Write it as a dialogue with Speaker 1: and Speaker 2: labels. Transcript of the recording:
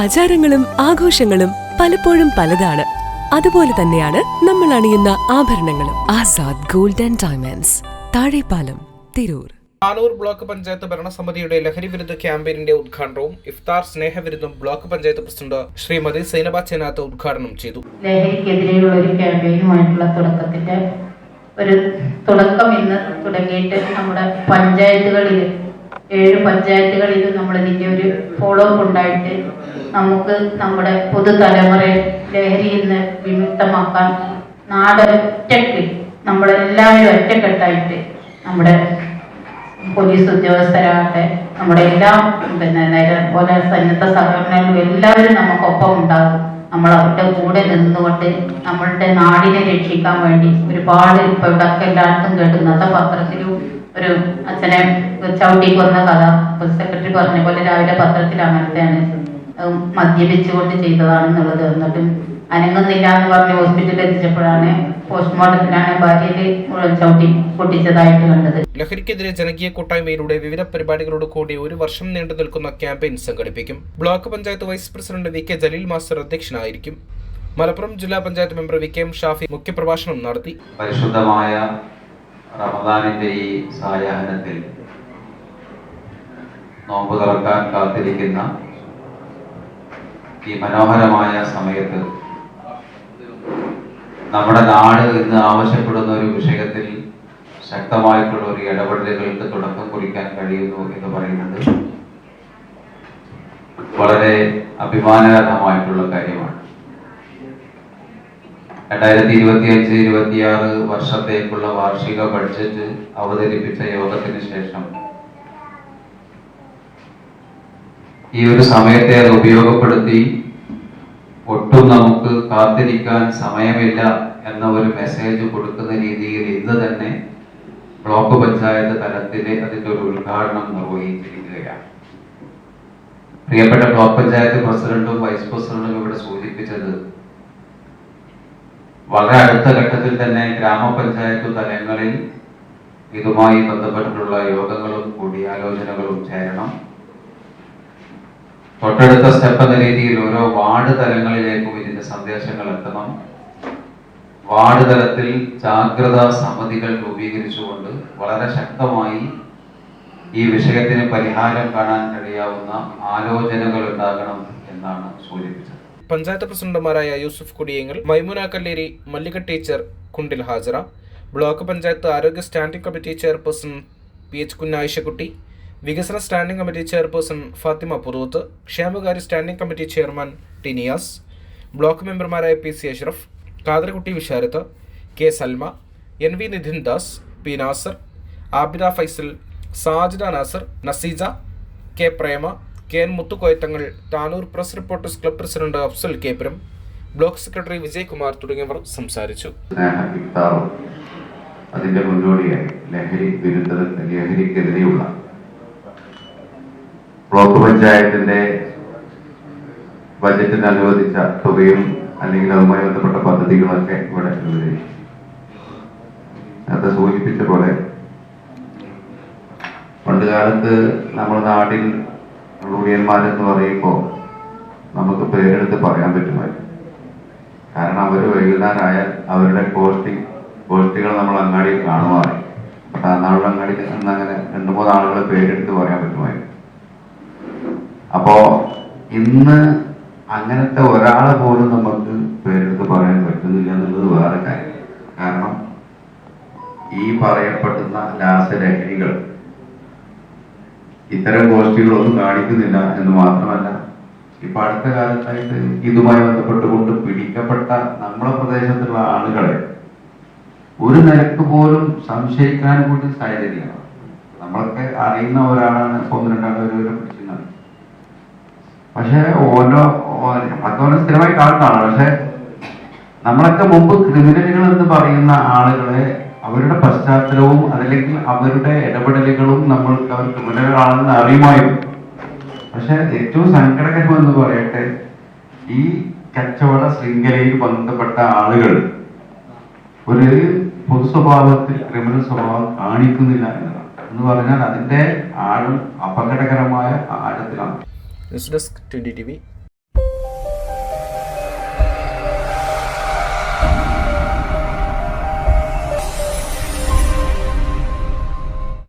Speaker 1: ആചാരങ്ങളും ആഘോഷങ്ങളും പലപ്പോഴും പലതാണ്. അതുപോലെ തന്നെയാണ് നമ്മൾ അണിയുന്ന ആഭരണങ്ങളും. Azad golden and diamonds Thazhepalam Tirur.
Speaker 2: Panoor block panchayat ഭരണസമിതിയുടെ ലഹരി വിരുദ്ധ ക്യാമ്പയിനിന്റെ ഉദ്ഘാടനവും ഇഫ്താർ സ്നേഹവിരുദ്ധം ബ്ലോക്ക് പഞ്ചായത്ത് പ്രസിഡന്റ് ശ്രീമതി സൈനബ ചേനാത്ത് ഉദ്ഘാടനം ചെയ്തു.
Speaker 3: ലഹരിക്കെതിരെയുള്ള ഒരു ക്യാമ്പയിനുമായിട്ടുള്ള തുടക്കത്തിന്റെ ഒരു തുടക്കം ഇന്ന് തുടങ്ങിയിട്ട് നമ്മുടെ പഞ്ചായത്തുകളിൽ ഏഴ് പഞ്ചായത്തുകളിൽ നമ്മൾ ഇതിന്റെ ഒരു ഫോളോ അപ്പ് ഉണ്ടായിട്ട് നമുക്ക് നമ്മുടെ പുതുതലമുറയെ ലഹരിയിൽ നിന്ന് വിമുക്തമാക്കാൻ നാടൊറ്റക്ക് നമ്മളെല്ലാവരും ഒറ്റക്കെട്ടായിട്ട് നമ്മുടെ പോലീസ് ഉദ്യോഗസ്ഥരാകട്ടെ നമ്മുടെ എല്ലാ പിന്നെ പോലെ സന്നദ്ധ സംഘടനകളും എല്ലാവരും നമുക്കൊപ്പം ഉണ്ടാകും. നമ്മൾ അവരുടെ കൂടെ നിന്നുകൊണ്ട് നമ്മളുടെ നാടിനെ രക്ഷിക്കാൻ വേണ്ടി ഒരുപാട് ഇപ്പൊ ഇവിടെ എല്ലായിടത്തും കേട്ടു ഇന്നത്തെ പത്രത്തിലും ഒരു അച്ഛനെ ചവിട്ടി കൊന്ന കഥ. സെക്രട്ടറി പറഞ്ഞ പോലെ രാവിലെ പത്രത്തിൽ അങ്ങനത്തെയാണ്. അത് മദ്യപിച്ചുകൊണ്ട് ചെയ്തതാണെന്നുള്ളത്. എന്നിട്ടും അനങ്ങുന്നില്ല എന്ന് പറഞ്ഞ് ഹോസ്പിറ്റലിൽ എത്തിച്ചപ്പോഴാണ് പോസ്റ്റ്മോർട്ടത്തിലാണ് ഭാര്യയിൽ മുഴുവൻ ചവിട്ടി പൊട്ടിച്ചതായിട്ട് കണ്ടത്.
Speaker 2: ലഹരിക്കെതിരെ ജനകീയ കൂട്ടായ്മയിലൂടെ വിവിധ പരിപാടികളോട് കൂടി ഒരു വർഷം നീണ്ടു നിൽക്കുന്ന ക്യാമ്പയിൻ സംഘടിപ്പിക്കും. Block panchayat vice president V K Jaleel master അധ്യക്ഷനായിരിക്കും. മലപ്പുറം ജില്ലാ panchayat member V K M Shafi മുഖ്യപ്രഭാഷണം നടത്തി.
Speaker 4: പരിശുദ്ധമായ റമദാനിന്റെ ഈ സായാഹ്നത്തിൽ നോമ്പ് തുറക്കാൻ കാത്തിരിക്കുന്ന ഈ മനോഹരമായ സമയത്ത് നമ്മുടെ നാട് ഇന്ന് ആവശ്യപ്പെടുന്ന ഒരു വിഷയത്തിൽ ശക്തമായിട്ടുള്ള ഒരു ഇടപെടലുകൾക്ക് തുടക്കം കുറിക്കാൻ കഴിയുന്നു എന്ന് പറയുന്നത് വളരെ അഭിമാനകരമായിട്ടുള്ള കാര്യമാണ്. രണ്ടായിരത്തി ഇരുപത്തി അഞ്ച് ഇരുപത്തിയാറ് വർഷത്തേക്കുള്ള വാർഷിക ബഡ്ജറ്റ് അവതരിപ്പിച്ച യോഗത്തിന് ശേഷം ഈ ഒരു സമയത്തെ അത് ഉപയോഗപ്പെടുത്തി ഒട്ടും നമുക്ക് കാത്തിരിക്കാൻ സമയമില്ല എന്ന ഒരു മെസ്സേജ് കൊടുക്കുന്ന രീതിയിൽ ഇന്ന് തന്നെ ബ്ലോക്ക് പഞ്ചായത്ത് തലത്തിൽ അതിന്റെ ഒരു ഉദ്ഘാടനം നിർവഹിച്ചിരിക്കുകയാണ്. പ്രിയപ്പെട്ട ബ്ലോക്ക് പഞ്ചായത്ത് പ്രസിഡന്റും വൈസ് പ്രസിഡന്റും ഇവിടെ സൂചിപ്പിച്ചത് വളരെ അടുത്ത ഘട്ടത്തിൽ തന്നെ ഗ്രാമപഞ്ചായത്ത് തലങ്ങളിൽ ഇതുമായി ബന്ധപ്പെട്ടിട്ടുള്ള യോഗങ്ങളും കൂടിയാലോചനകളും ചേരണം. തൊട്ടടുത്ത സ്റ്റെപ്പ് എന്ന രീതിയിൽ ഓരോ വാർഡ് തലങ്ങളിലേക്കും ഇതിന്റെ സന്ദേശങ്ങൾ എത്തണം. വാർഡ് തലത്തിൽ ജാഗ്രതാ സമിതികൾ രൂപീകരിച്ചുകൊണ്ട് വളരെ ശക്തമായി ഈ വിഷയത്തിന് പരിഹാരം കാണാൻ കഴിയാവുന്ന ആലോചനകൾ ഉണ്ടാകണം എന്നാണ് സൂചിപ്പിച്ചത്.
Speaker 2: പഞ്ചായത്ത് പ്രസിഡന്റുമാരായ യൂസുഫ് കുടിയേങ്ങൽ മൈമുന കല്ലേരി മല്ലിക ടീച്ചർ കുണ്ടിൽ ഹാജറ. ബ്ലോക്ക് പഞ്ചായത്ത് ആരോഗ്യ standing committee chairperson P H Kunhayishakutty വികസന standing committee chairperson Fathima Purooth ക്ഷേമകാര്യ standing committee chairman Tiniyas block മെമ്പർമാരായ P C Ashraf Kaderkutty Visharath K Salma N V Nidhin Das P Nasar Abida Faisal Sajida Nasar Naseeja K Prema K N Muthukoyathangal Tanur press reporters club president Afsal Keppuram block secretary Vijayakumar തുടങ്ങിയവർ സംസാരിച്ചു.
Speaker 4: അതിന്റെ ലഹരിക്കെതിരെയുള്ള block പഞ്ചായത്തിന്റെ ബജറ്റിന് അനുവദിച്ച തുകയും അല്ലെങ്കിൽ അതുമായി ബന്ധപ്പെട്ട പദ്ധതികളൊക്കെ ഇവിടെ നേരത്തെ സൂചിപ്പിച്ച പോലെ പണ്ട് കാലത്ത് നമ്മുടെ നാട്ടിൽ യൂണിയന്മാരെന്ന് പറയുമ്പോൾ നമുക്ക് പേരെടുത്ത് പറയാൻ പറ്റുമായി കാരണം അവർ വൈകുന്നേരമായാൽ അവരുടെ പോസ്റ്റിംഗ് പോസ്റ്റുകൾ നമ്മൾ അങ്ങാടിയിൽ കാണുമായി നാളുടെ അങ്ങാടിയിൽ നിന്ന് അങ്ങനെ രണ്ടു മൂന്ന് ആളുകളെ പേരെടുത്ത് പറയാൻ പറ്റുമായി അപ്പോ ഇന്ന് അങ്ങനത്തെ ഒരാളെ പോലും നമുക്ക് പേരെടുത്ത് പറയാൻ പറ്റുന്നില്ല എന്നുള്ളത് വേറെ കാര്യം. കാരണം ഈ പറയപ്പെടുന്ന രാസലഹരികൾ ഇത്തരം ഗോഷ്ഠികളൊന്നും കാണിക്കുന്നില്ല എന്ന് മാത്രമല്ല. ഇപ്പൊ അടുത്ത കാലത്തായിട്ട് ഇതുമായി ബന്ധപ്പെട്ടുകൊണ്ട് പിടിക്കപ്പെട്ട നമ്മുടെ പ്രദേശത്തുള്ള ആളുകളെ ഒരു നിരക്ക് പോലും സംശയിക്കാൻ കൂടി സാഹചര്യമാണ്. നമ്മളൊക്കെ അറിയുന്ന ഒരാളാണ് ഒന്ന് രണ്ടാൾ ഒരു പിടിക്കുന്നത് പക്ഷെ ഓരോ മറ്റോനെ സ്ഥിരമായി കാണുന്നതാണ്. പക്ഷെ നമ്മളൊക്കെ മുമ്പ് ക്രിമിനലുകൾ എന്ന് പറയുന്ന ആളുകളെ അവരുടെ പശ്ചാത്തലവും അതല്ലെങ്കിൽ അവരുടെ ഇടപെടലുകളും നമ്മൾക്ക് അവർ ക്രിമിനലുകളാണെന്ന് അറിയുമായിരുന്നു. പക്ഷെ ഏറ്റവും സങ്കടകരം എന്ന് പറയട്ടെ ഈ കച്ചവട ശൃംഖലയിൽ ബന്ധപ്പെട്ട ആളുകൾ ഒരു പൊതു സ്വഭാവത്തിൽ ക്രിമിനൽ സ്വഭാവം കാണിക്കുന്നില്ല എന്നതാണ്. എന്ന് പറഞ്ഞാൽ അതിന്റെ ആഴം അപകടകരമായ ആഴത്തിലാണ്.
Speaker 2: Desk twenty T